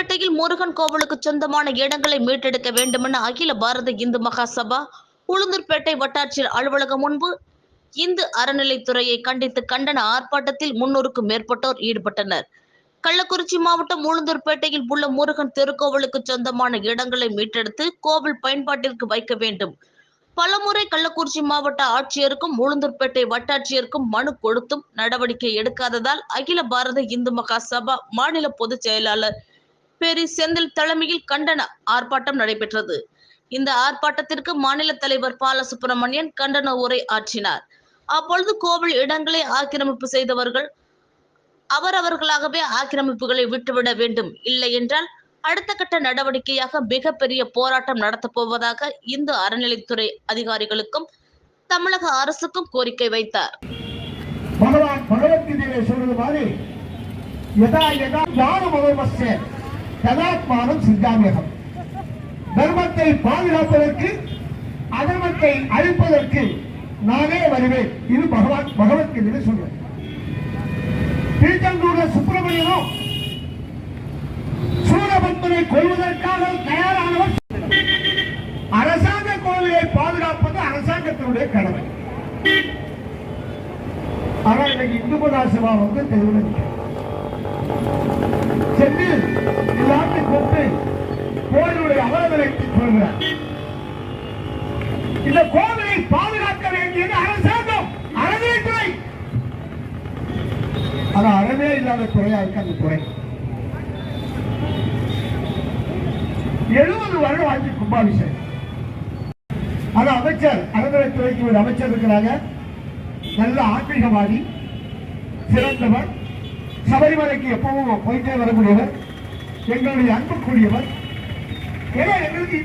உளுந்தூர்பேட்டையில் முருகன் கோவிலுக்கு சொந்தமான இடங்களை மீட்டெடுக்க வேண்டுமென அகில பாரத இந்து மகாசபா உளுந்தூர்பேட்டை வட்டாட்சியர் அலுவலகம் முன்பு இந்து அறநிலைத்துறையை கண்டித்து கண்டன ஆர்ப்பாட்டத்தில் முன்னூறுக்கும் மேற்பட்டோர் ஈடுபட்டனர். கள்ளக்குறிச்சி மாவட்டம் உளுந்தூர்பேட்டையில் உள்ள முருகன் திருக்கோவிலுக்கு சொந்தமான இடங்களை மீட்டெடுத்து கோவில் பயன்பாட்டிற்கு வைக்க வேண்டும். பலமுறை கள்ளக்குறிச்சி மாவட்ட ஆட்சியருக்கும் உளுந்தூர்பேட்டை வட்டாட்சியருக்கும் மனு கொடுத்தும் நடவடிக்கை எடுக்காததால் அகில பாரத இந்து மகா சபா மாநில பொதுச் செயலாளர் பேரி செந்தில் தலைமையில் கண்டன ஆர்ப்பாட்டம் நடைபெற்றது. இந்த ஆர்ப்பாட்டத்திற்கு மாநில தலைவர் பாலசுப்ரமணியன் கண்டன உரை ஆற்றினார். அப்பொழுது கோவில் இடங்களை ஆக்கிரமிப்பு செய்தவர்கள் அவரவர்களாகவே ஆக்கிரமிப்புகளை விட்டுவிட வேண்டும். இல்லை என்றால் அடுத்த கட்ட நடவடிக்கையாக மிகப்பெரிய போராட்டம் நடத்தப் போவதாக இந்து அறநிலைத்துறை அதிகாரிகளுக்கும் தமிழக அரசுக்கும் கோரிக்கை வைத்தார். பகவான் பகவத்கீதையிலே சொல்வது மாதிரி யதா யதா ஞானமதமஸ்ய சதாத்மானம் சித்தாமியகம் தர்மத்தை பாதுகாப்பதற்கு அதர்மத்தை அழிப்பதற்கு நானே வருவேன். இது பகவான் பகவத்கீதையில சொல்றேன் திருச்செந்தூர்ல சுப்பிரமணியனும் சூரபத்மனை கொள்வதற்காக தயாரானவர் அரசாங்க கோவிலை பாதுகாப்பது அரசாங்கத்தினுடைய கடமை. ஆனால் இன்னைக்கு இந்து சிவா வந்து தெருவில் அவலநிலைக்கு சொல்கிறார் இந்த கோவிலை பாதுகாக்க வேண்டியது அரசாங்கம் அறநிலைத்துறை ஆனா அறவே இல்லாத துறையா இருக்கு அந்த துறை எழுபது வருடம் ஆட்சி கும்பாபிஷேகம். ஆனா அமைச்சர் அறநிலைத்துறைக்கு ஒரு அமைச்சர் இருக்கிறாங்க. நல்ல ஆன்மீகவாதி சிறந்தவர் சபரிமலைக்கு எப்பவும் போயிட்டே வரக்கூடியவர் எங்களுடைய அன்புக்குரியவர். ஏன்னா எங்களுக்கு